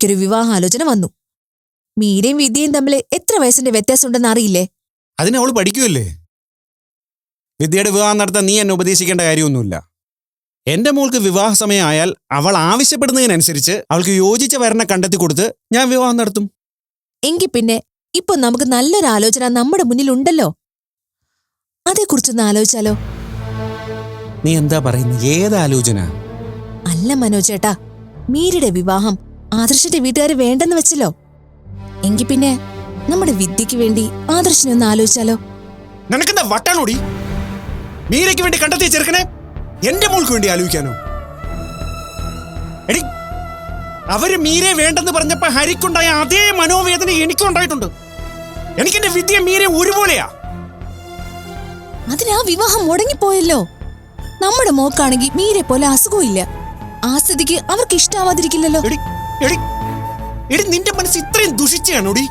മീരയ്ക്കൊരു വിവാഹാലോചന വന്നു. മീരയും വിദ്യയും തമ്മിൽ എത്ര വയസ്സിന്റെ വ്യത്യാസമുണ്ടെന്ന് അറിയില്ലേ? അതിനെ അവൾ പഠിക്കുമല്ലേ വിദ്യയുടെ വിവാഹം നടത്താൻ നീ എന്നെ ഉപദേശിക്കേണ്ട കാര്യമൊന്നുമില്ല. എന്റെ മോൾക്ക് വിവാഹ സമയമായാൽ അവൾ ആവശ്യപ്പെടുന്നതിനനുസരിച്ച് അവൾക്ക് യോജിച്ച വരണ കണ്ടെത്തി കൊടുത്ത് ഞാൻ വിവാഹം നടത്തും. എങ്കിൽ പിന്നെ ഇപ്പൊ നമുക്ക് നല്ലൊരു ആലോചന നമ്മുടെ മുന്നിൽ ഉണ്ടല്ലോ അതേക്കുറിച്ചൊന്ന് ആലോചിച്ചാലോ? നീ എന്താ പറയുന്നത് ഏതാലോചന? അല്ല മനോജേട്ടാ മീരയുടെ വിവാഹം ആദർശന്റെ വീട്ടുകാർ വേണ്ടെന്ന് വെച്ചല്ലോ. എങ്കിൽ പിന്നെ നമ്മുടെ വിദ്യക്ക് വേണ്ടി ആദർശനെ ഒന്ന് ആലോചിച്ചാലോ? നിനക്കെന്താ വട്ടാണോടി? മീരയ്ക്ക് വേണ്ടി കണ്ടെത്തിയ ചെറുക്കനെ എന്റെ മോൾക്ക് വേണ്ടി ആലോചിക്കാനോ? എടി അവർ മീരെ വേണ്ടെന്ന് പറഞ്ഞപ്പോ ഹരിക്കുണ്ടായ അതേ മനോവേദന എനിക്കും ഉണ്ടായിട്ടുണ്ട് എനിക്കെന്റെ വിദ്യ മീരെ ഒരുപോലെയാ. അതിനാ വിവാഹം മുടങ്ങിപ്പോയല്ലോ. നമ്മുടെ മോക്കാണെങ്കിൽ മീരെ പോലെ അസുഖമില്ല ആ സ്ഥിതിക്ക് അവർക്ക് ഇഷ്ടാവാതിരിക്കില്ലല്ലോ. എടി എടി നിന്റെ മനസ്സ് ഇത്രയും ദുഷിച്ചാണോടി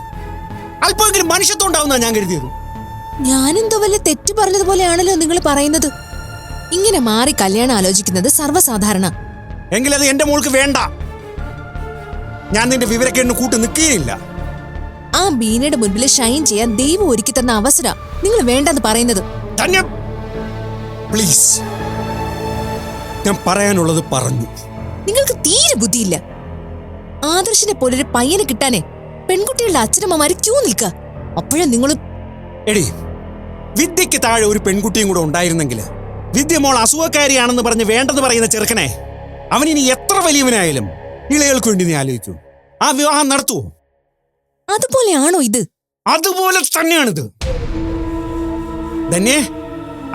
അല്പമെങ്കിലും മനുഷ്യത്വം ഉണ്ടാവുന്ന ഞാൻ കരുതിയത്. ഞാനെന്തോ വല്ല തെറ്റു പറഞ്ഞതുപോലെയാണല്ലോ നിങ്ങൾ പറയുന്നത്. ഇങ്ങനെ മാറി കല്യാണം ആലോചിക്കുന്നത് സർവസാധാരണ. എങ്കിലത് എന്റെ മോൾക്ക് വേണ്ട. ഞാൻ നിന്റെ വിവരക്കേടിന് കൂട്ട് നിൽക്കുകയില്ല. ആ ബീനയുടെ മുൻപിൽ ഷൈൻ ചെയ്യാൻ ദൈവം ഒരുക്കി തന്ന അവസര നിങ്ങൾ വേണ്ടെന്ന് പറയുന്നത്. പ്ലീസ് ഞാൻ പറയാനുള്ളത് പറഞ്ഞു. നിങ്ങൾക്ക് തീരെ ബുദ്ധിയില്ല. ആദർശിനെ പോലൊരു പയ്യനെ കിട്ടാനേ പെൺകുട്ടികളുടെ അച്ഛനമ്മമാര് ക്യൂ നിൽക്കുക അപ്പോഴേ നിങ്ങൾ എടി വിദ്യക്ക് താഴെ ഒരു പെൺകുട്ടിയും കൂടെ ഉണ്ടായിരുന്നെങ്കിൽ വിദ്യ മോൾ അസുഖക്കാരിയാണെന്ന് പറഞ്ഞ് വേണ്ടെന്ന് പറയുന്ന ചെറുക്കനെ അവൻ ഇനി എത്ര വലിയവനായാലും ഇളകൾക്ക് വേണ്ടി നീ ആലോചിക്കൂ. ആ വിവാഹം നടത്തുവോ അതുപോലെയാണോ ഇത്? അതുപോലെ തന്നെയാണിത്. ധന്യേ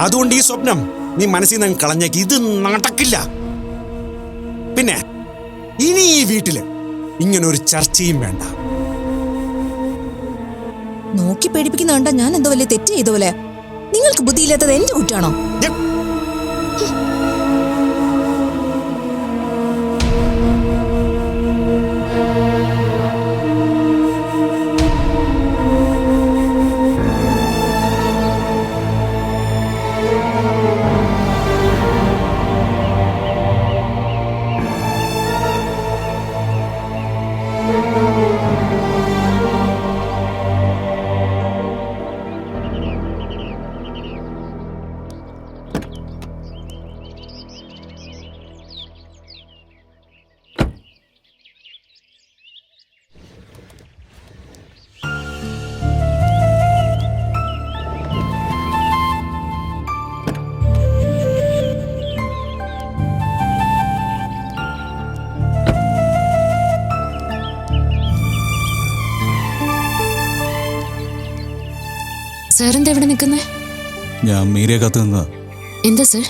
അതുകൊണ്ട് ഈ സ്വപ്നം നീ മനസ്സിൽ നിന്ന് കളഞ്ഞേക്ക്. ഇത് നടക്കില്ല. പിന്നെ ഇനി ഈ വീട്ടിൽ ഇങ്ങനെ ഒരു ചർച്ചയും വേണ്ട. നോക്കി പേടിപ്പിക്കുന്ന കണ്ടാ ഞാൻ എന്തോ വലിയ തെറ്റ് ചെയ്തോലെ നിങ്ങൾക്ക് ബുദ്ധിയില്ലാത്തത് എന്റെ കുറ്റാണോ? എന്താ ഇവിടെ നിൽക്കുന്നേ? ഞാൻ മീരയെ കാത്തു നിന്നതാ എന്താ സർ?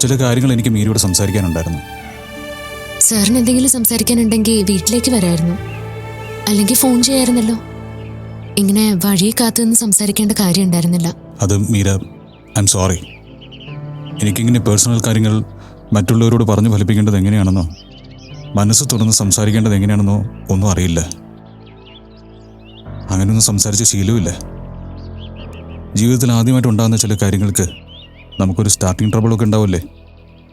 ചില കാര്യങ്ങൾ എനിക്ക് മീരയോട് സംസാരിക്കാനുണ്ടായിരുന്നു. സാറിന് എന്തെങ്കിലും സംസാരിക്കാനുണ്ടെങ്കിൽ വീട്ടിലേക്ക് വരായിരുന്നു. അല്ലെങ്കിൽ ഫോൺ ചെയ്യായിരുന്നല്ലോ. ഇങ്ങനെ വഴി കാത്തു നിന്ന് സംസാരിക്കേണ്ട കാര്യം ഉണ്ടായിരുന്നില്ല. അത് മീര ഐ എം സോറി എനിക്കിങ്ങനെ പേഴ്സണൽ കാര്യങ്ങൾ മറ്റുള്ളവരോട് പറഞ്ഞു ഫലിപ്പിക്കേണ്ടത് എങ്ങനെയാണെന്നോ മനസ്സ് തുറന്ന് സംസാരിക്കേണ്ടത് എങ്ങനെയാണെന്നോ ഒന്നും അറിയില്ല. അങ്ങനെയൊന്നും സംസാരിച്ച ശീലമില്ല ജീവിതത്തിൽ ആദ്യമായിട്ട് ഉണ്ടാകുന്ന ചില കാര്യങ്ങൾക്ക് നമുക്കൊരു സ്റ്റാർട്ടിങ് ട്രബിളൊക്കെ ഉണ്ടാവില്ലേ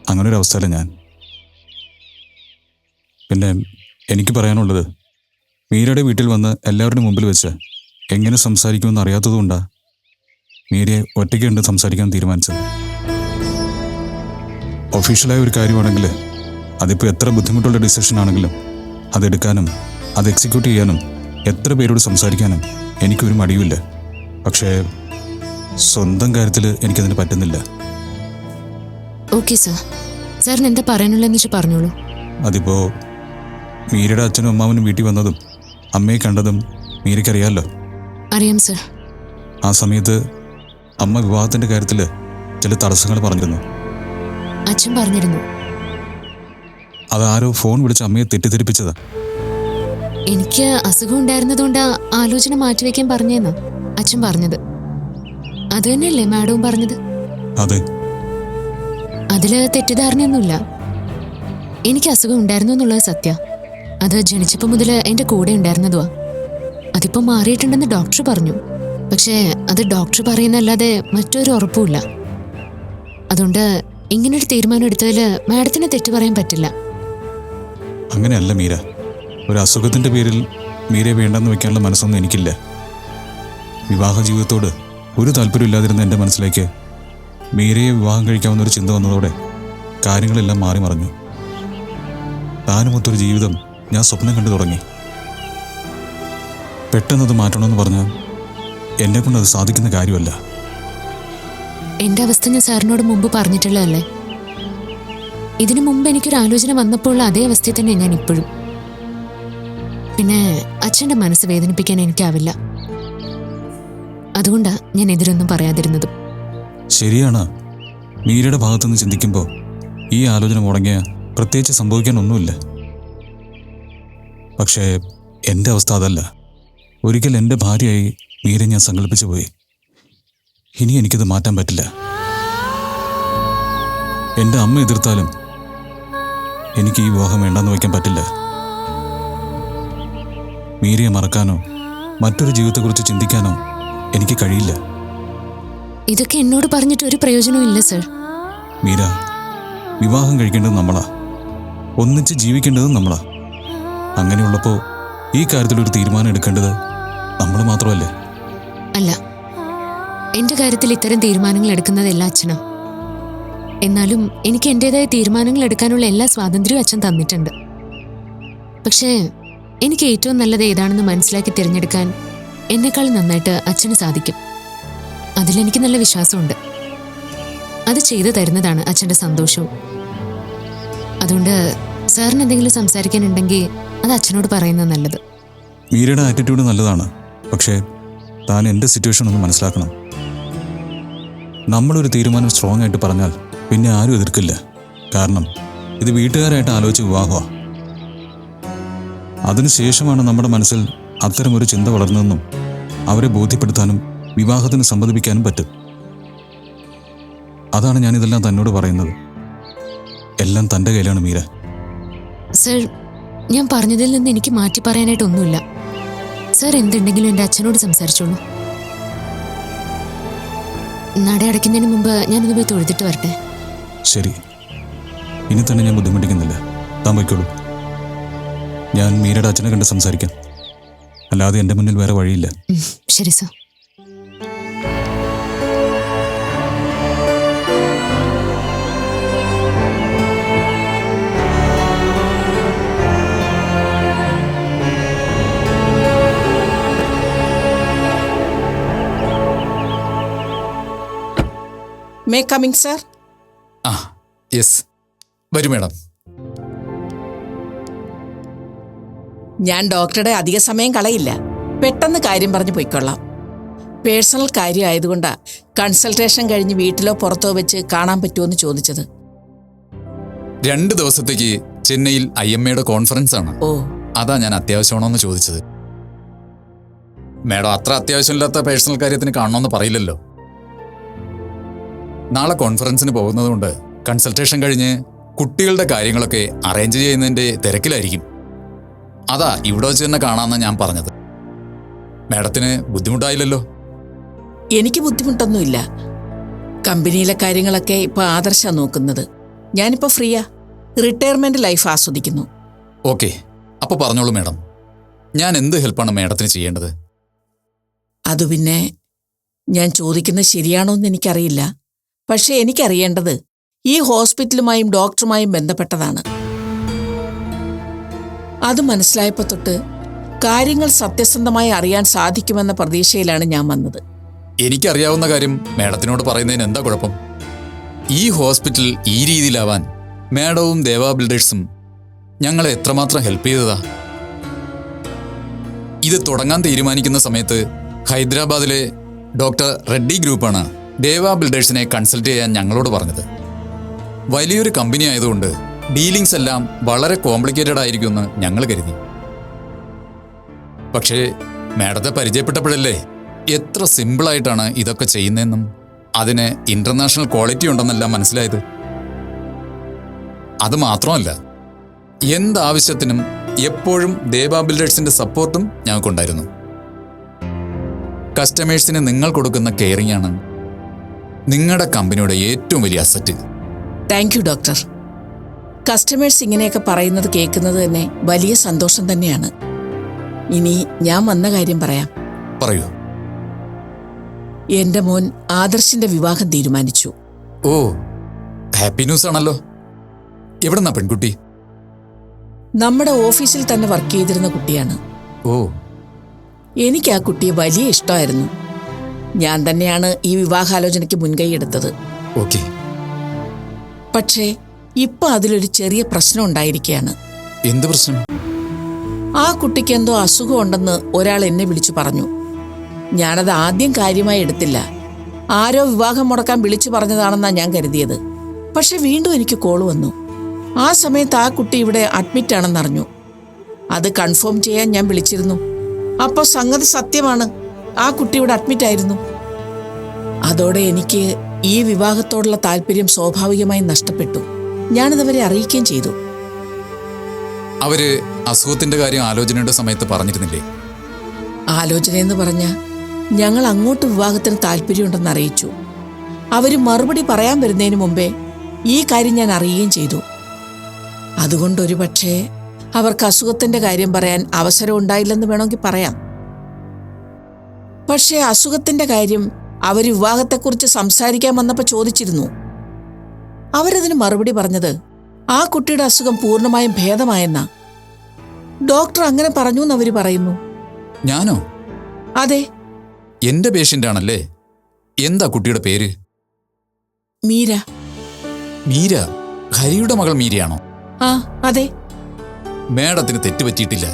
അങ്ങനെ ഒരു അവസ്ഥയിലാണ് ഞാൻ. പിന്നെ എനിക്ക് പറയാനുള്ളത് മീരയുടെ വീട്ടിൽ വന്ന് എല്ലാവരുടെയും മുമ്പിൽ വെച്ച് എങ്ങനെ സംസാരിക്കുമെന്ന് അറിയാത്തതുകൊണ്ടാണ് മീരയെ ഒറ്റയ്ക്ക് ഉണ്ട് സംസാരിക്കാൻ തീരുമാനിച്ചത്. ഒഫീഷ്യലായ ഒരു കാര്യമാണെങ്കിൽ അതിപ്പോൾ എത്ര ബുദ്ധിമുട്ടുള്ള ഡിസിഷൻ ആണെങ്കിലും അതെടുക്കാനും അത് എക്സിക്യൂട്ട് ചെയ്യാനും എത്ര പേരോട് സംസാരിക്കാനും എനിക്കൊരു മടിയുമില്ല. പക്ഷേ സ്വന്തം കാര്യത്തിൽ എനിക്കതിന് പറ്റുന്നില്ല. Okay sir. സാറിന് എന്താ പറയാനുള്ളതെന്ന് വെച്ചാൽ പറഞ്ഞോളൂ. അതിപ്പോ മീരയുടെ അച്ഛനും അമ്മാവനും വീട്ടിൽ വന്നതും അമ്മയെ കണ്ടതും മീരയ്ക്കറിയാമല്ലോ അറിയാം സർ. ആ സമയത്ത് അമ്മ വിവാഹത്തിന്റെ കാര്യത്തിൽ ചില തടസ്സങ്ങൾ പറഞ്ഞിരുന്നു. അച്ഛൻ പറഞ്ഞിരുന്നു. അതാരോ ഫോൺ വിളിച്ച് അമ്മയെ തെറ്റിദ്ധരിപ്പിച്ചതാ. എനിക്ക് അസുഖം ഉണ്ടായിരുന്നതുകൊണ്ട് ആലോചന മാറ്റിവെക്കാൻ പറഞ്ഞേന്ന് അച്ഛൻ പറഞ്ഞത്. അത് തന്നെയല്ലേ മാഡവും പറഞ്ഞത്? അതെ. അതിൽ തെറ്റിദ്ധാരണയൊന്നുമില്ല. എനിക്ക് അസുഖം ഉണ്ടായിരുന്നു എന്നുള്ളത് സത്യ. അത് ജനിച്ചപ്പോൾ മുതൽ എന്റെ കൂടെ ഉണ്ടായിരുന്നതുവാ. അതിപ്പോൾ മാറിയിട്ടുണ്ടെന്ന് ഡോക്ടർ പറഞ്ഞു. പക്ഷേ അത് ഡോക്ടർ പറയുന്നല്ലാതെ മറ്റൊരു ഉറപ്പുമില്ല. അതുകൊണ്ട് ഇങ്ങനൊരു തീരുമാനം എടുത്തതിൽ മാഡത്തിന് തെറ്റു പറയാൻ പറ്റില്ല. അങ്ങനെയല്ല മീര. ഒരു അസുഖത്തിന്റെ പേരിൽ മീരെ വേണ്ടെന്ന് വെക്കാനുള്ള മനസ്സൊന്നും എനിക്കില്ല. വിവാഹ ജീവിതത്തോട് ഒരു താല്പര്യമില്ലാതിരുന്ന എന്റെ മനസ്സിലേക്ക് മീരയെ വിവാഹം കഴിക്കാവുന്ന ഒരു ചിന്ത വന്നതോടെ കാര്യങ്ങളെല്ലാം മാറി മറിഞ്ഞു. താനുമൊത്തൊരു ജീവിതം ഞാൻ സ്വപ്നം കണ്ടു തുടങ്ങി. പെട്ടെന്നത് മാറ്റണമെന്ന് പറഞ്ഞാൽ എന്നെ കൊണ്ട് അത് സാധിക്കുന്ന കാര്യമല്ല. എന്റെ അവസ്ഥ ഞാൻ സാറിനോട് മുമ്പ് പറഞ്ഞിട്ടുള്ളതല്ലേ? ഇതിനു മുമ്പ് എനിക്കൊരു ആലോചന വന്നപ്പോൾ അതേ അവസ്ഥയിൽ തന്നെ ഞാൻ ഇപ്പോഴും. പിന്നെ അച്ഛന്റെ മനസ്സ് വേദനിപ്പിക്കാൻ എനിക്കാവില്ല. അതുകൊണ്ടാ ഞാൻ എതിരൊന്നും പറയാതിരുന്നത്. ശരിയാണ്. മീരയുടെ ഭാഗത്തുനിന്ന് ചിന്തിക്കുമ്പോൾ ഈ ആലോചന മുടങ്ങിയ പ്രത്യേകിച്ച് സംഭവിക്കാൻ ഒന്നുമില്ല. പക്ഷേ എന്റെ അവസ്ഥ അതല്ല. ഒരിക്കൽ എന്റെ ഭാര്യയായി മീര ഞാൻ സങ്കല്പിച്ചു പോയി. ഇനി എനിക്കത് മാറ്റാൻ പറ്റില്ല. എന്റെ അമ്മ എതിർത്താലും എനിക്ക് ഈ വിവാഹം വേണ്ടെന്ന് വയ്ക്കാൻ പറ്റില്ല. മീരയെ മറക്കാനോ മറ്റൊരു ജീവിതത്തെക്കുറിച്ച് ചിന്തിക്കാനോ എനിക്ക് കഴിയില്ല. ഇതൊക്കെ എന്നോട് പറഞ്ഞിട്ട് ഒരു പ്രയോജനവും ഇല്ല സർ. മീര വിവാഹം കഴിക്കേണ്ടത് നമ്മളാ. ഒന്നിച്ച് ജീവിക്കേണ്ടതും നമ്മളാ. അങ്ങനെയുള്ളപ്പോൾ ഈ കാര്യത്തിൽ ഒരു തീരുമാനം എടുക്കേണ്ടത് നമ്മൾ മാത്രമല്ലേ? അല്ല. എന്റെ കാര്യത്തിൽ ഇത്തരം തീരുമാനങ്ങൾ എടുക്കുന്നത് എല്ലാ അച്ഛനാ. എന്നാലും എനിക്ക് എന്റെതായ തീരുമാനങ്ങൾ എടുക്കാനുള്ള എല്ലാ സ്വാതന്ത്ര്യവും അച്ഛൻ തന്നിട്ടുണ്ട്. പക്ഷേ എനിക്ക് ഏറ്റവും നല്ലത് ഏതാണെന്ന് മനസ്സിലാക്കി തിരഞ്ഞെടുക്കാൻ എന്നെക്കാൾ നന്നായിട്ട് അച്ഛന് സാധിക്കും. അതിലെനിക്ക് നല്ല വിശ്വാസമുണ്ട്. അത് ചെയ്തു തരുന്നതാണ് അച്ഛന്റെ സന്തോഷവും. അതുകൊണ്ട് സാറിന് എന്തെങ്കിലും സംസാരിക്കാനുണ്ടെങ്കിൽ അത് അച്ഛനോട് പറയുന്നത് നല്ലത്. മീരയുടെ ആറ്റിറ്റ്യൂഡ് നല്ലതാണ്. പക്ഷേ താൻ എന്റെ സിറ്റുവേഷൻ ഒന്ന് മനസ്സിലാക്കണം. നമ്മളൊരു തീരുമാനം സ്ട്രോങ് ആയിട്ട് പറഞ്ഞാൽ പിന്നെ ആരും എതിർക്കില്ല. കാരണം ഇത് വീട്ടുകാരായിട്ട് ആലോചിച്ച് വിവാഹമാണ് അതിനുശേഷമാണ് നമ്മുടെ മനസ്സിൽ അത്തരമൊരു ചിന്ത വളർന്നതെന്നും അവരെ ബോധ്യപ്പെടുത്താനും വിവാഹത്തിന് സമ്മതിപ്പിക്കാനും പറ്റും. അതാണ് ഞാനിതെല്ലാം തന്നോട് പറയുന്നത്. എല്ലാം തന്റെ കയ്യിലാണ് മീര. സർ ഞാൻ പറഞ്ഞതിൽ നിന്ന് എനിക്ക് മാറ്റി പറയാനായിട്ടൊന്നുമില്ല. സർ എന്തുണ്ടെങ്കിലും എന്റെ അച്ഛനോട് സംസാരിച്ചോളൂ. നട അടയ്ക്കുന്നതിന് മുമ്പ് ഞാനൊന്ന് പോയി തൊഴുതിട്ട് വരട്ടെ? ശരി. ഇനി തന്നെ ഞാൻ ബുദ്ധിമുട്ടിക്കുന്നില്ല. താൻ വയ്ക്കോളൂ ഞാൻ മീരയുടെ അച്ഛനെ കണ്ട് സംസാരിക്കാം. അല്ലാതെ എന്റെ മുന്നിൽ വേറെ വഴിയില്ല. ശരി സർ. മേ കമ്മിങ് സർ ആ യെസ് വരൂ മാഡം ഞാൻ ഡോക്ടറുടെ അധിക സമയം കളയില്ല. പെട്ടെന്ന് കാര്യം പറഞ്ഞു പോയിക്കൊള്ളാം. പേഴ്സണൽ കാര്യമായതുകൊണ്ടാണ് കൺസൾട്ടേഷൻ കഴിഞ്ഞ് വീട്ടിലോ പുറത്തോ വെച്ച് കാണാൻ പറ്റുമെന്ന് ചോദിച്ചത്. രണ്ട് ദിവസത്തേക്ക് ചെന്നൈയിൽ ഐ എം എയുടെ കോൺഫറൻസ് ആണ്. ഓ. അതാ ഞാൻ അത്യാവശ്യമാണോ എന്ന് ചോദിച്ചത്. മേഡം അത്ര അത്യാവശ്യമില്ലാത്ത പേഴ്സണൽ കാര്യത്തിന് കാണണമെന്ന് പറയില്ലല്ലോ. നാളെ കോൺഫറൻസിന് പോകുന്നതുകൊണ്ട് കൺസൾട്ടേഷൻ കഴിഞ്ഞ് കുട്ടികളുടെ കാര്യങ്ങളൊക്കെ അറേഞ്ച് ചെയ്യുന്നതിന്റെ തിരക്കിലായിരിക്കും. അതാ ഇവിടെ വെച്ച് തന്നെ കാണാമെന്നാണ് ഞാൻ പറഞ്ഞത്. മാഡത്തിന് ബുദ്ധിമുട്ടായില്ലല്ലോ? എനിക്ക് ബുദ്ധിമുട്ടൊന്നുമില്ല. കമ്പനിയിലെ കാര്യങ്ങളൊക്കെ ഇപ്പൊ ആദർശ നോക്കുന്നത്. ഞാനിപ്പോ ഫ്രീയാ. റിട്ടയർമെന്റ് ലൈഫ് ആസ്വദിക്കുന്നു. ഓക്കെ അപ്പോൾ പറഞ്ഞോളൂ മാഡം. ഞാൻ എന്ത് ഹെൽപ്പാണ് മാഡത്തിന് ചെയ്യേണ്ടത്? അത് പിന്നെ ഞാൻ ചോദിക്കുന്നത് ശരിയാണോ എന്ന് എനിക്കറിയില്ല. പക്ഷെ എനിക്കറിയേണ്ടത് ഈ ഹോസ്പിറ്റലുമായും ഡോക്ടറുമായും ബന്ധപ്പെട്ടതാണ്. അത് മനസ്സിലായപ്പോൾ തൊട്ട് കാര്യങ്ങൾ സത്യസന്ധമായി അറിയാൻ സാധിക്കുമെന്ന പ്രതീക്ഷയിലാണ് ഞാൻ വന്നത്. എനിക്കറിയാവുന്ന കാര്യം മാഡത്തിനോട് പറയുന്നതിന് എന്താ കുഴപ്പം? ഈ ഹോസ്പിറ്റൽ ഈ രീതിയിലാവാൻ മാഡവും ദേവാ ബിൽഡേഴ്സും ഞങ്ങളെ എത്രമാത്രം ഹെൽപ്പ് ചെയ്തതാ? ഇത് തുടങ്ങാൻ തീരുമാനിക്കുന്ന സമയത്ത് ഹൈദരാബാദിലെ ഡോക്ടർ റെഡ്ഡി ഗ്രൂപ്പാണ് ദേവാ ബിൽഡേഴ്സിനെ കൺസൾട്ട് ചെയ്യാൻ ഞങ്ങളോട് പറഞ്ഞത്. വലിയൊരു കമ്പനി ആയതുകൊണ്ട് ഡീലിങ്സ് എല്ലാം വളരെ കോംപ്ലിക്കേറ്റഡ് ആയിരിക്കുമെന്ന് ഞങ്ങൾ കരുതി. പക്ഷേ മാഡത്തെ പരിചയപ്പെട്ടപ്പോഴല്ലേ എത്ര സിമ്പിളായിട്ടാണ് ഇതൊക്കെ ചെയ്യുന്നതെന്നും അതിന് ഇന്റർനാഷണൽ ക്വാളിറ്റി ഉണ്ടെന്നെല്ലാം മനസ്സിലായത്. അത് മാത്രമല്ല എന്താവശ്യത്തിനും എപ്പോഴും ദേവാ ബിൽഡേഴ്സിന്റെ സപ്പോർട്ടും ഞങ്ങൾക്കുണ്ടായിരുന്നു. കസ്റ്റമേഴ്സിന് നിങ്ങൾ കൊടുക്കുന്ന കെയറിംഗ് ആണ് നിങ്ങളുടെ കമ്പനിയുടെ ഏറ്റവും വലിയ asset thank you doctor. Customers ഇങ്ങനെയൊക്കെ പറയുന്നത് കേൾക്കുന്നത് തന്നെ വലിയ സന്തോഷം തന്നെയാണ്. ഇനി ഞാൻ വന്ന കാര്യം പറയാം. പറയൂ. എന്റെ മോൻ ആദർശിന്റെ വിവാഹം തീരുമാനിച്ചു. ഓ ഹാപ്പി ന്യൂസ് ആണല്ലോ. എവിടെന്നാ പെൺകുട്ടി? നമ്മുടെ ഓഫീസിൽ തന്നെ വർക്ക് ചെയ്തിരുന്ന കുട്ടിയാണ്. ഓ. എനിക്ക് ആ കുട്ടിയെ വലിയ ഇഷ്ടമായിരുന്നു. ഞാൻ തന്നെയാണ് ഈ വിവാഹാലോചനയ്ക്ക് മുൻകൈ എടുത്തത്. ഓക്കെ. പക്ഷേ ഇപ്പൊ അതിലൊരു ചെറിയ പ്രശ്നം ഉണ്ടായിരിക്കുകയാണ് എന്ത് പ്രശ്നം? ആ കുട്ടിക്ക് എന്തോ അസുഖമുണ്ടെന്ന് ഒരാൾ എന്നെ വിളിച്ചു പറഞ്ഞു. ഞാനത് ആദ്യം കാര്യമായി എടുത്തില്ല. ആരോ വിവാഹം മുടക്കാൻ വിളിച്ചു പറഞ്ഞതാണെന്നാ ഞാൻ കരുതിയത്. പക്ഷെ വീണ്ടും എനിക്ക് കോൾ വന്നു. ആ സമയത്ത് ആ കുട്ടി ഇവിടെ അഡ്മിറ്റ് ആണെന്നറിഞ്ഞു അത് കൺഫേം ചെയ്യാൻ ഞാൻ വിളിച്ചിരുന്നു. അപ്പോൾ സംഗതി സത്യമാണ്. ആ കുട്ടി ഇവിടെ അഡ്മിറ്റ് ആയിരുന്നു. അതോടെ എനിക്ക് ഈ വിവാഹത്തോടുള്ള താല്പര്യം സ്വാഭാവികമായി നഷ്ടപ്പെട്ടു. ഞാനതവരെ അറിയിക്കുകയും ചെയ്തു. അവർ അസുഖത്തിന്റെ കാര്യം ആലോചനയുടെ സമയത്ത് പറഞ്ഞിരുന്നില്ലേ? ആലോചനയെന്ന് പറഞ്ഞ ഞങ്ങൾ അങ്ങോട്ട് വിവാഹത്തിന് താല്പര്യമുണ്ടെന്ന് അറിയിച്ചു. അവർ മറുപടി പറയാൻ വരുന്നതിന് മുമ്പേ ഈ കാര്യം ഞാൻ അറിയുകയും ചെയ്തു. അതുകൊണ്ട് ഒരുപക്ഷേ അവർക്ക് അസുഖത്തിന്റെ കാര്യം പറയാൻ അവസരം ഉണ്ടായില്ലെന്ന് വേണമെങ്കിൽ പറയാം. പക്ഷേ അസുഖത്തിന്റെ കാര്യം അവർ വിവാഹത്തെക്കുറിച്ച് സംസാരിക്കാൻ വന്നപ്പോൾ ചോദിച്ചിരുന്നു. അവരതിന് മറുപടി പറഞ്ഞത് ആ കുട്ടിയുടെ അസുഖം പൂർണമായും ഭേദമായെന്ന. ഡോക്ടർ അങ്ങനെ പറഞ്ഞു എന്ന് അവർ പറയുന്നു. ഞാനോ? അതെ. എന്റെ പേഷ്യന്റ് ആണല്ലേ എന്താ കുട്ടിയുടെ പേര്? മീര. മീര? ഹരിയുടെ മകൾ മീരയാണോ? ആ അതെ. മേഡത്തിന് തെറ്റുപറ്റിയിട്ടില്ല.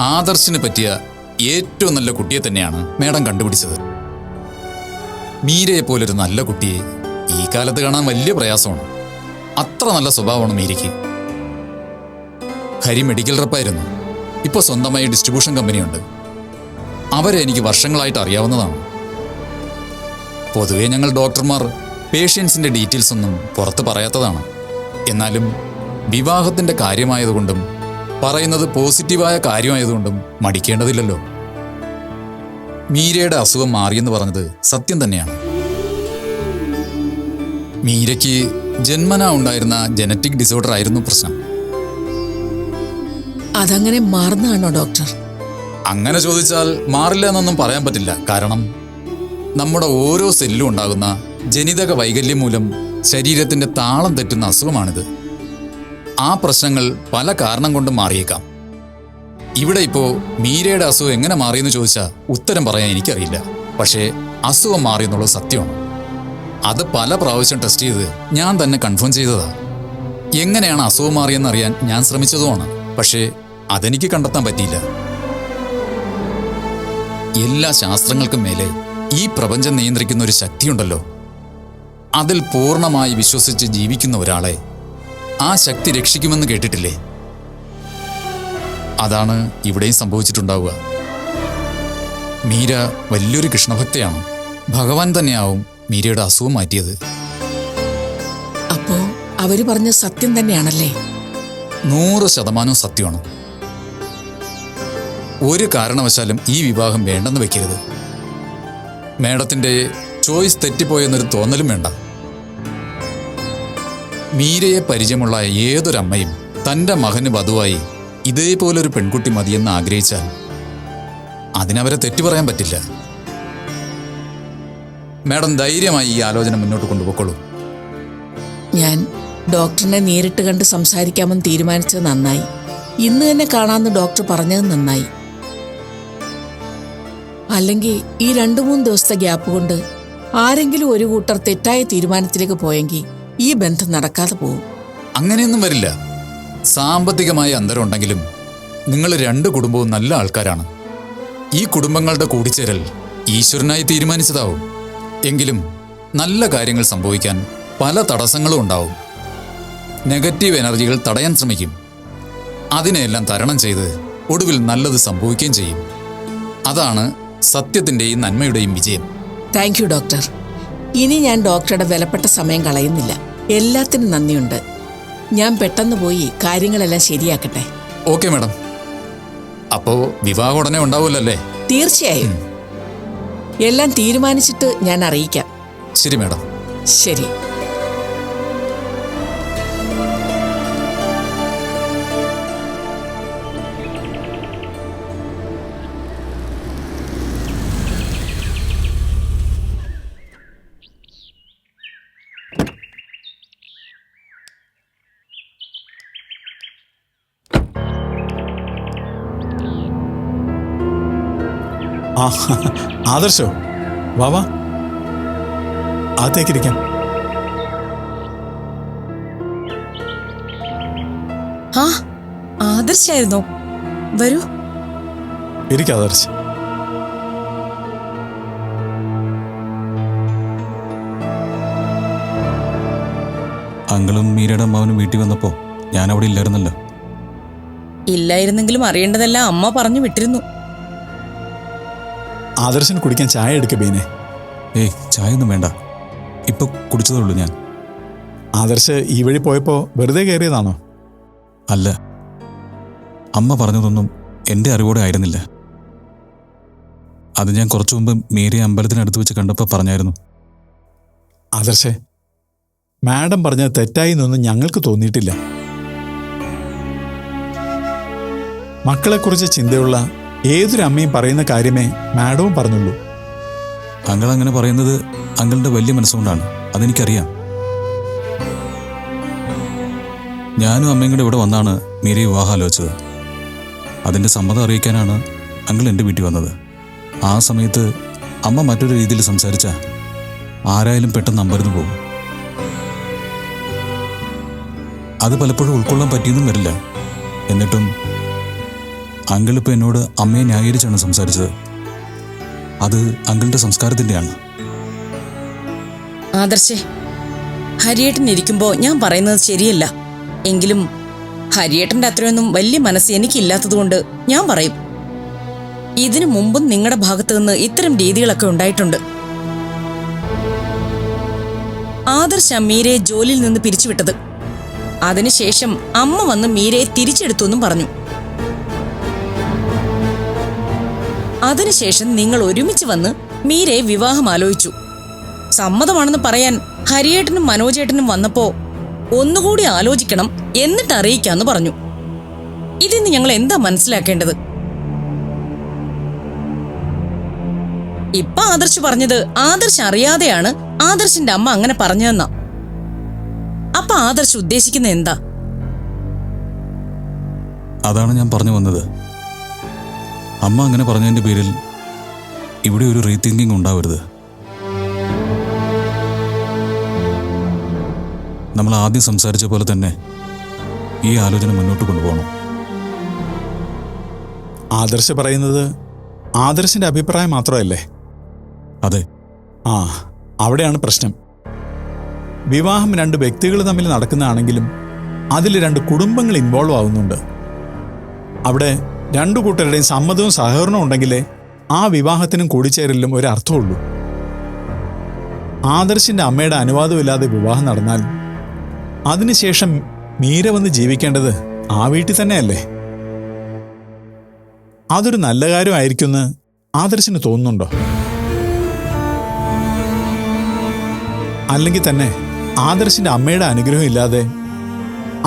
ആദർശിന് പറ്റിയ ഏറ്റവും നല്ല കുട്ടിയെ തന്നെയാണ് മേഡം കണ്ടുപിടിച്ചത്. മീരയെ പോലൊരു നല്ല കുട്ടിയെ ഈ കാലത്ത് കാണാൻ വലിയ പ്രയാസമാണ്. അത്ര നല്ല സ്വഭാവമാണ് മീരിക്ക് ഹരി മെഡിക്കൽ റെപ്പായിരുന്നു. ഇപ്പോൾ സ്വന്തമായി ഡിസ്ട്രിബ്യൂഷൻ കമ്പനിയുണ്ട്. അവരെ എനിക്ക് വർഷങ്ങളായിട്ട് അറിയാവുന്നതാണ്. പൊതുവേ ഞങ്ങൾ ഡോക്ടർമാർ പേഷ്യൻസിന്റെ ഡീറ്റെയിൽസ് ഒന്നും പുറത്ത് പറയാത്തതാണ്. എന്നാലും വിവാഹത്തിന്റെ കാര്യമായതുകൊണ്ടും പറയുന്നത് പോസിറ്റീവായ കാര്യമായതുകൊണ്ടും മടിക്കേണ്ടതില്ലല്ലോ. മീരയുടെ അസുഖം മാറിയെന്ന് പറഞ്ഞത് സത്യം തന്നെയാണ്. മീരയ്ക്ക് ജന്മന ഉണ്ടായിരുന്ന ജനറ്റിക് ഡിസോർഡർ ആയിരുന്നു പ്രശ്നം. അതങ്ങനെ മാറുന്നതാണോ ഡോക്ടർ അങ്ങനെ ചോദിച്ചാൽ മാറില്ല എന്നൊന്നും പറയാൻ പറ്റില്ല. കാരണം നമ്മുടെ ഓരോ സെല്ലും ഉണ്ടാകുന്ന ജനിതക വൈകല്യം മൂലം ശരീരത്തിന്റെ താളം തെറ്റുന്ന അസുഖമാണിത്. ആ പ്രശ്നങ്ങൾ പല കാരണം കൊണ്ടും മാറിയേക്കാം. ഇവിടെ ഇപ്പോ മീരയുടെ അസുഖം എങ്ങനെ മാറിയെന്ന് ചോദിച്ചാൽ ഉത്തരം പറയാൻ എനിക്കറിയില്ല. പക്ഷേ അസുഖം മാറിയെന്നുള്ളത് സത്യമാണ്. അത് പല പ്രാവശ്യം ടെസ്റ്റ് ചെയ്ത് ഞാൻ തന്നെ കൺഫേം ചെയ്തതാ. എങ്ങനെയാണ് അസുഖം മാറിയെന്നറിയാൻ ഞാൻ ശ്രമിച്ചതുമാണ്. പക്ഷേ അതെനിക്ക് കണ്ടെത്താൻ പറ്റിയില്ല. എല്ലാ ശാസ്ത്രങ്ങൾക്കും മേലെ ഈ പ്രപഞ്ചം നിയന്ത്രിക്കുന്ന ഒരു ശക്തിയുണ്ടല്ലോ. അതിൽ പൂർണമായി വിശ്വസിച്ച് ജീവിക്കുന്ന ഒരാളെ ആ ശക്തി രക്ഷിക്കുമെന്ന് കേട്ടിട്ടില്ലേ? അതാണ് ഇവിടെയും സംഭവിച്ചിട്ടുണ്ടാവുക. മീര വലിയൊരു കൃഷ്ണഭക്തയാണ്. ഭഗവാൻ തന്നെയാവും മീരയുടെ അസുഖം മാറ്റിയത്. അപ്പോ അവർ പറഞ്ഞ സത്യം തന്നെയാണല്ലേ? നൂറ് ശതമാനവും സത്യമാണ്. ഒരു കാരണവശാലും ഈ വിവാഹം വേണ്ടെന്ന് വെക്കരുത്. മേഡത്തിന്റെ ചോയ്സ് തെറ്റിപ്പോയെന്നൊരു തോന്നലും വേണ്ട. മീരയെ പരിചയമുള്ള ഏതൊരമ്മയും തന്റെ മകന് വധുവായി ഇതേപോലൊരു പെൺകുട്ടി മതിയെന്ന് ആഗ്രഹിച്ചാൽ അതിനവരെ തെറ്റു പറയാൻ പറ്റില്ല. മേഡം ധൈര്യമായി ഈ ആലോചന മുന്നോട്ട് കൊണ്ടുപോയിക്കോളൂ. ഞാൻ ഡോക്ടറിനെ നേരിട്ട് കണ്ട് സംസാരിക്കാമെന്ന് തീരുമാനിച്ചത് നന്നായി. ഇന്ന് തന്നെ കാണാമെന്ന് ഡോക്ടർ പറഞ്ഞത് നന്നായി. അല്ലെങ്കിൽ ഈ രണ്ടു മൂന്ന് ദിവസത്തെ ഗ്യാപ്പ് കൊണ്ട് ആരെങ്കിലും ഒരു കൂട്ടർ തെറ്റായ തീരുമാനത്തിലേക്ക് പോയെങ്കിൽ ഈ ബന്ധം നടക്കാതെ പോകും. അങ്ങനെയൊന്നും വരില്ല. സാമ്പത്തികമായ അന്തരം ഉണ്ടെങ്കിലും നിങ്ങൾ രണ്ട് കുടുംബവും നല്ല ആൾക്കാരാണ്. ഈ കുടുംബങ്ങളുടെ കൂടിച്ചേരൽ ഈശ്വരനായി തീരുമാനിച്ചതാവും. എങ്കിലും നല്ല കാര്യങ്ങൾ സംഭവിക്കാൻ പല തടസ്സങ്ങളും ഉണ്ടാവും. നെഗറ്റീവ് എനർജികൾ തടയാൻ ശ്രമിക്കും. അതിനെയെല്ലാം തരണം ചെയ്ത് ഒടുവിൽ നല്ലത് സംഭവിക്കുകയും ചെയ്യും. അതാണ് സത്യത്തിന്റെയും നന്മയുടെയും വിജയം. താങ്ക് യു ഡോക്ടർ ഇനി ഞാൻ ഡോക്ടറുടെ വിലപ്പെട്ട സമയം കളയുന്നില്ല. എല്ലാത്തിനും നന്ദിയുണ്ട്. ഞാൻ പെട്ടെന്ന് പോയി കാര്യങ്ങളെല്ലാം ശരിയാക്കട്ടെ. ഓക്കെ മാഡം അപ്പോ വിവാഹം ഉടനെ ഉണ്ടാവില്ലല്ലേ തീർച്ചയായും. എല്ലാം തീരുമാനിച്ചിട്ട് ഞാൻ അറിയിക്കാം. ശരി മാഡം. ശരി. ആ ആദർശോ വാ വാ. അകത്തേക്കിരിക്കാം. ആ ആദർശായിരുന്നോ? വരൂ. ഇരിക്കാം ആദർശ്. അങ്കിളും മീരയുടെ അമ്മാവനും വീട്ടിൽ വന്നപ്പോൾ ഞാൻ അവിടെ ഇല്ലായിരുന്നല്ലോ. ഇല്ലായിരുന്നെങ്കിലും അറിയേണ്ടതെല്ലാം അമ്മ പറഞ്ഞു വിട്ടിരുന്നു. ആദർശന് കുടിക്കാൻ ചായ എടുക്ക ബീനെ. ഏയ് ചായ ഒന്നും വേണ്ട. ഇപ്പൊ കുടിച്ചതേ ഉള്ളൂ ഞാൻ. ആദർശ് ഈ വഴി പോയപ്പോ വെറുതെ കയറിയതാണോ? അല്ല. അമ്മ പറഞ്ഞതൊന്നും എന്റെ അറിവോടെ ആയിരുന്നില്ല. അത് ഞാൻ കുറച്ചു മുമ്പ് മേരി അമ്പലത്തിനടുത്ത് വെച്ച് കണ്ടപ്പോൾ പറഞ്ഞായിരുന്നു. ആദർശേ മാഡം പറഞ്ഞത് തെറ്റായി എന്നൊന്നും ഞങ്ങൾക്ക് തോന്നിയിട്ടില്ല. മക്കളെക്കുറിച്ച് ചിന്തയുള്ള ഏതൊരു അമ്മയും പറയുന്ന കാര്യമേ മാഡവും പറഞ്ഞുള്ളൂ. അങ്ങൾ അങ്ങനെ പറയുന്നത് അങ്ങളുടെ വലിയ മനസ്സുകൊണ്ടാണ്. അതെനിക്കറിയാം. ഞാനും അമ്മയും കൂടെ ഇവിടെ വന്നാണ് മീരയെ വിവാഹം ആലോചിച്ചത് അതിന്റെ സമ്മതം അറിയിക്കാനാണ് അങ്കിൾ എന്റെ വീട്ടിൽ വന്നത്. ആ സമയത്ത് അമ്മ മറ്റൊരു രീതിയിൽ സംസാരിച്ച ആരായാലും പെട്ടെന്ന് അമ്പരന്ന് പോകും. അത് പലപ്പോഴും ഉൾക്കൊള്ളാൻ പറ്റിയെന്നും വരില്ല. എന്നിട്ടും അങ്കിൾ എന്നോട് അമ്മയെ ന്യായീകരിച്ചാണ് സംസാരിച്ചത്. അത് അങ്കിളിന്റെ സംസ്കാരത്തിന്റെയാണ് ആദർശേ ഹരിയേട്ടൻ ഇരിക്കുമ്പോൾ ഞാൻ പറയുന്നത് ശരിയല്ല. എങ്കിലും ഹരിയേട്ടന്റെ അത്രയൊന്നും വലിയ മനസ്സ് എനിക്കില്ലാത്തതുകൊണ്ട് ഞാൻ പറയും. ഇതിനു മുമ്പും നിങ്ങളുടെ ഭാഗത്തു നിന്ന് ഇത്തരം രീതികളൊക്കെ ഉണ്ടായിട്ടുണ്ട്. ആദർശ മീരയെ ജോലിയിൽ നിന്ന് പിരിച്ചുവിട്ടത്. അതിനുശേഷം അമ്മ വന്ന് മീരയെ തിരിച്ചെടുത്തു എന്നും പറഞ്ഞു. അതിനുശേഷം നിങ്ങൾ ഒരുമിച്ച് വന്ന് മീരയെ വിവാഹം ആലോചിച്ചു. സമ്മതമാണെന്ന് പറയാൻ ഹരിയേട്ടനും മനോജേട്ടനും വന്നപ്പോ ഒന്നുകൂടി ആലോചിക്കണം എന്നിട്ട് അറിയിക്കാന്ന് പറഞ്ഞു. ഇതിന്ന് ഞങ്ങൾ എന്താ മനസ്സിലാക്കേണ്ടത്? ഇപ്പൊ ആദർശ് പറഞ്ഞത് ആദർശ് അറിയാതെയാണ് ആദർശിന്റെ അമ്മ അങ്ങനെ പറഞ്ഞതെന്നാ. അപ്പൊ ആദർശ് ഉദ്ദേശിക്കുന്നത് എന്താ? അതാണ് ഞാൻ പറഞ്ഞു വന്നത്. അമ്മ അങ്ങനെ പറഞ്ഞതിന്റെ പേരിൽ ഇവിടെ ഒരു റീതിങ്കിങ് ഉണ്ടാവരുത്. നമ്മൾ ആദ്യം സംസാരിച്ച പോലെ തന്നെ ഈ ആലോചന മുന്നോട്ട് കൊണ്ടുപോകണം. ആദർശ് പറയുന്നത് ആദർശിന്റെ അഭിപ്രായം മാത്രമല്ലേ? അതെ. ആ അവിടെയാണ് പ്രശ്നം. വിവാഹം രണ്ട് വ്യക്തികൾ തമ്മിൽ നടക്കുന്നതാണെങ്കിലും അതിൽ രണ്ട് കുടുംബങ്ങൾ ഇൻവോൾവ് ആവുന്നുണ്ട്. അവിടെ രണ്ടു കൂട്ടരുടെയും സമ്മതവും സഹകരണവും ഉണ്ടെങ്കിലേ ആ വിവാഹത്തിനും കൂടിച്ചേരലിലും ഒരു അർത്ഥമുള്ളൂ. ആദർശിന്റെ അമ്മയുടെ അനുവാദമില്ലാതെ വിവാഹം നടന്നാൽ അതിനുശേഷം മീര വന്ന് ജീവിക്കേണ്ടത് ആ വീട്ടിൽ തന്നെയല്ലേ? അതൊരു നല്ല കാര്യമായിരിക്കുമെന്ന് ആദർശിന് തോന്നുന്നുണ്ടോ? അല്ലെങ്കിൽ തന്നെ ആദർശിന്റെ അമ്മയുടെ അനുഗ്രഹം ഇല്ലാതെ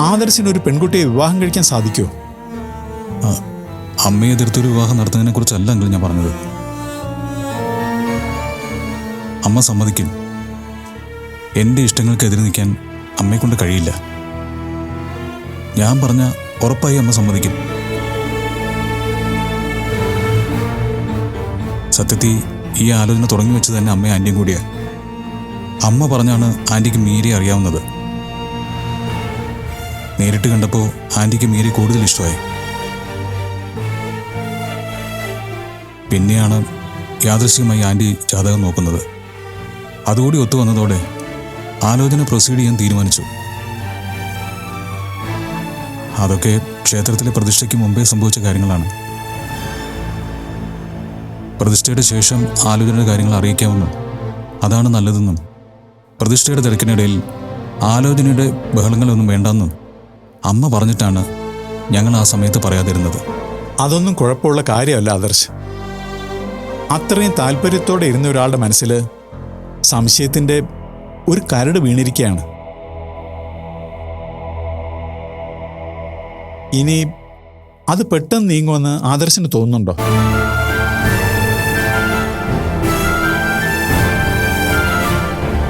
ആദർശിന് ഒരു പെൺകുട്ടിയെ വിവാഹം കഴിക്കാൻ സാധിക്കുമോ? അമ്മയെ എതിർത്തൊരു വിവാഹം നടത്തുന്നതിനെ കുറിച്ചല്ല എങ്കിൽ ഞാൻ പറഞ്ഞത്. അമ്മ സമ്മതിക്കും. എന്റെ ഇഷ്ടങ്ങൾക്കെതിരെ നിൽക്കാൻ അമ്മയെ കൊണ്ട് കഴിയില്ല. ഞാൻ പറഞ്ഞ ഉറപ്പായി അമ്മ സമ്മതിക്കും. സത്യത്തിൽ ഈ ആലോചന തുടങ്ങി വെച്ച് തന്നെ അമ്മയും ആന്റിയും കൂടിയാണ് അമ്മ പറഞ്ഞാണ് ആന്റിക്ക് മീരെ അറിയാവുന്നത്. നേരിട്ട് കണ്ടപ്പോൾ ആന്റിക്ക് മീരെ കൂടുതൽ ഇഷ്ടമായി. പിന്നെയാണ് യാദൃശ്യമായി ആന്റി ജാതകം നോക്കുന്നത്. അതുകൂടി ഒത്തു വന്നതോടെ ആലോചന പ്രൊസീഡ് ചെയ്യാൻ തീരുമാനിച്ചു. അതൊക്കെ ക്ഷേത്രത്തിലെ പ്രതിഷ്ഠയ്ക്ക് മുമ്പേ സംഭവിച്ച കാര്യങ്ങളാണ്. പ്രതിഷ്ഠയുടെ ശേഷം ആലോചനയുടെ കാര്യങ്ങൾ അറിയിക്കാമെന്നും അതാണ് നല്ലതെന്നും പ്രതിഷ്ഠയുടെ തിരക്കിനിടയിൽ ആലോചനയുടെ ബഹളങ്ങളൊന്നും വേണ്ടെന്നും അമ്മ പറഞ്ഞിട്ടാണ് ഞങ്ങൾ ആ സമയത്ത് പറയാതിരുന്നത്. അതൊന്നും കുഴപ്പമുള്ള കാര്യമല്ല ആദർശ്. അത്രയും താല്പര്യത്തോടെ ഇരുന്ന ഒരാളുടെ മനസ്സിൽ സംശയത്തിന്റെ ഒരു കരട് വീണിരിക്കുകയാണ്. ഇനി അത് പെട്ടെന്ന് നീങ്ങുമെന്ന് ആദർശന് തോന്നുന്നുണ്ടോ?